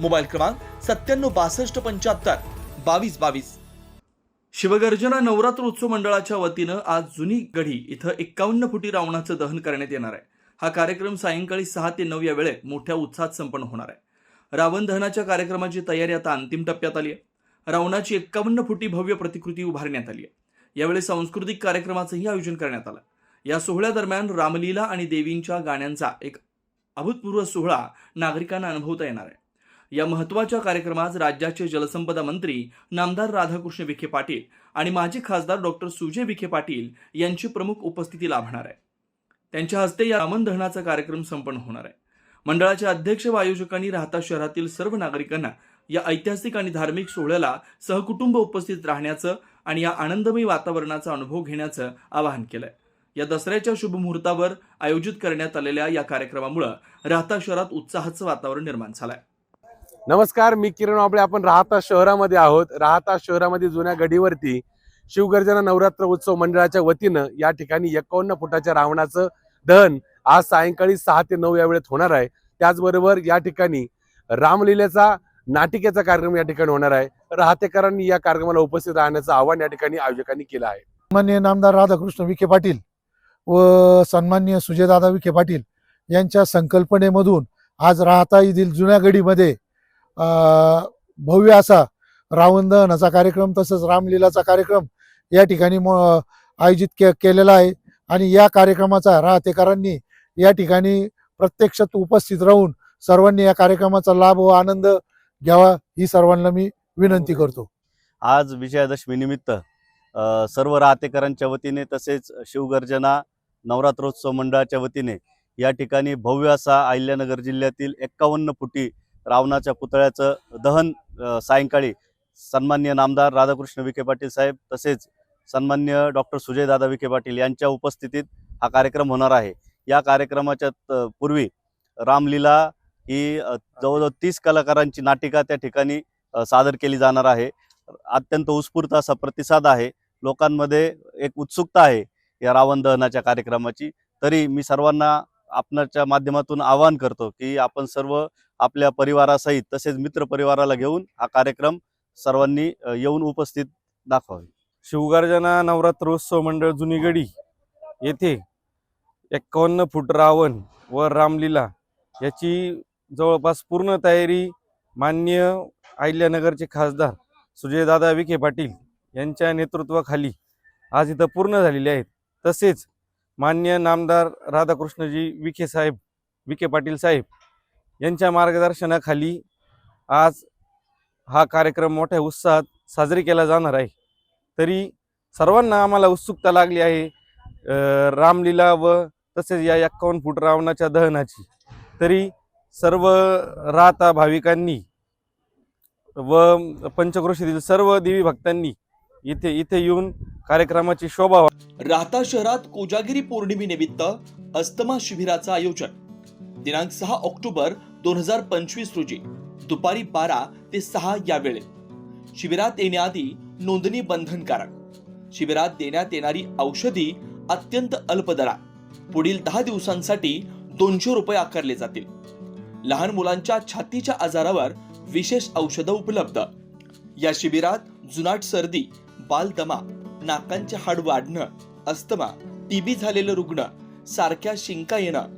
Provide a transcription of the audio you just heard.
Mobile क्रमांक सत्त्याण्णव बासष्ट पंच्याहत्तर. बावीस बावीस. शिवगर्जना नवरात्र उत्सव मंडळाच्या वतीनं आज जुनी गढी इथं एक्कावन्न फुटी रावणाचं दहन करण्यात येणार आहे. हा कार्यक्रम सायंकाळी सहा ते नऊ या वेळेत मोठ्या उत्साहात संपन्न होणार आहे. रावण दहनाच्या कार्यक्रमाची तयारी आता अंतिम टप्प्यात आली आहे. रावणाची एक्कावन्न फुटी भव्य प्रतिकृती उभारण्यात आली आहे. यावेळी सांस्कृतिक कार्यक्रमाचंही आयोजन करण्यात आलं. या सोहळ्यादरम्यान रामलीला आणि देवींच्या गाण्यांचा एक अभूतपूर्व सोहळा नागरिकांना अनुभवता येणार आहे. या महत्त्वाच्या कार्यक्रमात राज्याचे जलसंपदा मंत्री नामदार राधाकृष्ण विखे पाटील आणि माजी खासदार डॉक्टर सुजय विखे पाटील यांची प्रमुख उपस्थिती लाभणार आहे. त्यांच्या हस्ते या रामन दहनाचा कार्यक्रम संपन्न होणार आहे. मंडळाचे अध्यक्ष व आयोजकांनी राहता शहरातील सर्व नागरिकांना या ऐतिहासिक आणि धार्मिक सोहळ्याला सहकुटुंब उपस्थित राहण्याचं आणि या आनंदमयी वातावरणाचा अनुभव घेण्याचं आवाहन केलंय. या दसऱ्याच्या शुभमुहूर्तावर आयोजित करण्यात आलेल्या या कार्यक्रमामुळे राहता शहरात उत्साहाचं वातावरण निर्माण झालंय. नमस्कार मी किरण आपले आपण राहता शहरामध्ये आहोत. राहता शहरामध्ये जुन्या गडीवरती शिवगर्जना नवरात्र उत्सव मंडळाच्या वतीनं या ठिकाणी एकावन्न फुटाच्या रावणाचं दहन आज सायंकाळी सहा ते नऊ या वेळेत होणार आहे. त्याचबरोबर या ठिकाणी रामलीलेचा नाटिकेचा कार्यक्रम या ठिकाणी होणार आहे. राहतेकरांनी या कार्यक्रमाला उपस्थित राहण्याचं आवाहन या ठिकाणी आयोजकांनी केलं आहे. सन्मान्य नामदार राधाकृष्ण विखे पाटील व सन्मान्य सुजयदादा विखे पाटील यांच्या संकल्पनेमधून आज राहता येथील जुन्या गडीमध्ये भव्य असा रावण दहनाचा कार्यक्रम तसंच रामलीलाचा कार्यक्रम या ठिकाणी मो- आयोजित के केलेला आहे. आणि या कार्यक्रमाचा राहतेकरांनी या ठिकाणी प्रत्यक्षात उपस्थित राहून सर्वांनी या कार्यक्रमाचा लाभ व आनंद घ्यावा ही सर्वांना मी विनंती करतो. आज विजयादशमी निमित्त सर्व राहतेकरांच्या वतीने तसेच शिवगर्जना नवरात्रोत्सव मंडळाच्या वतीने या ठिकाणी भव्य असा अहिल्यानगर जिल्ह्यातील एक्कावन्न फुटी रावणाच्या पुतळ्याचं दहन सायंकाळी सन्मान्य नामदार राधाकृष्ण विखे पाटील साहेब तसेच सन्मान्य डॉक्टर सुजयदादा विखे पाटील यांच्या उपस्थितीत हा कार्यक्रम होणार आहे. या कार्यक्रमाच्या त- पूर्वी रामलीला ही जवळजवळ तीस कलाकारांची नाटिका त्या ठिकाणी सादर केली जाणार आहे. अत्यंत उत्स्फूर्त असा प्रतिसाद आहे. लोकांमध्ये एक उत्सुकता आहे या रावण दहनाच्या कार्यक्रमाची. तरी मी सर्वांना आपणाच्या माध्यमातून आवाहन करतो की आपण सर्व आपल्या परिवारासहित तसेच मित्र परिवाराला घेऊन हा कार्यक्रम सर्वांनी येऊन उपस्थित दाखवावे. शिवगर्जना नवरात्रोत्सव मंडळ जुनी गडी येथे एक्कावन्न फूट रावण व रामलीला याची जवळपास पूर्ण तयारी मान्य अहिल्यानगरचे खासदार सुजयदादा विखे पाटील यांच्या नेतृत्वाखाली आज इथं पूर्ण झालेली आहेत. तसेच मान्य नामदार राधाकृष्णजी विखे साहेब विखे पाटील साहेब यांच्या मार्गदर्शनाखाली आज हा कार्यक्रम मोठ्या उत्साहात साजरी केला जाणार आहे. तरी सर्वांना आम्हाला उत्सुकता लागली आहे रामलीला व तसेच या एक्कावन्न फूट रावणाच्या दहनाची. तरी सर्व राहता भाविकांनी व पंचक्रोशीतील सर्व देवी भक्तांनी इथे इथे येऊन कार्यक्रमाची शोभा राहता शहरात कोजागिरी पौर्णिमेनिमित्त अस्तमा शिबिराचं आयोजन. दिनांक सहा ऑक्टोबर दोन हजार पंचवीस रोजी. दुपारी बारा ते सहा या वेळेत. शिबिरात येण्याआधी नोंदणी बंधनकारक. शिबिरात देण्यात येणारी औषधी अत्यंत अल्प दरात. पुढील दहा दिवसांसाठी दोनशे रुपये आकारले जातील. लहान मुलांच्या छातीच्या आजारावर विशेष औषधं उपलब्ध. या शिबिरात जुनाट सर्दी बालदमा नाकांचे हाड वाढणं अस्थमा टीबी झालेलं रुग्ण सारख्या शिंका येणं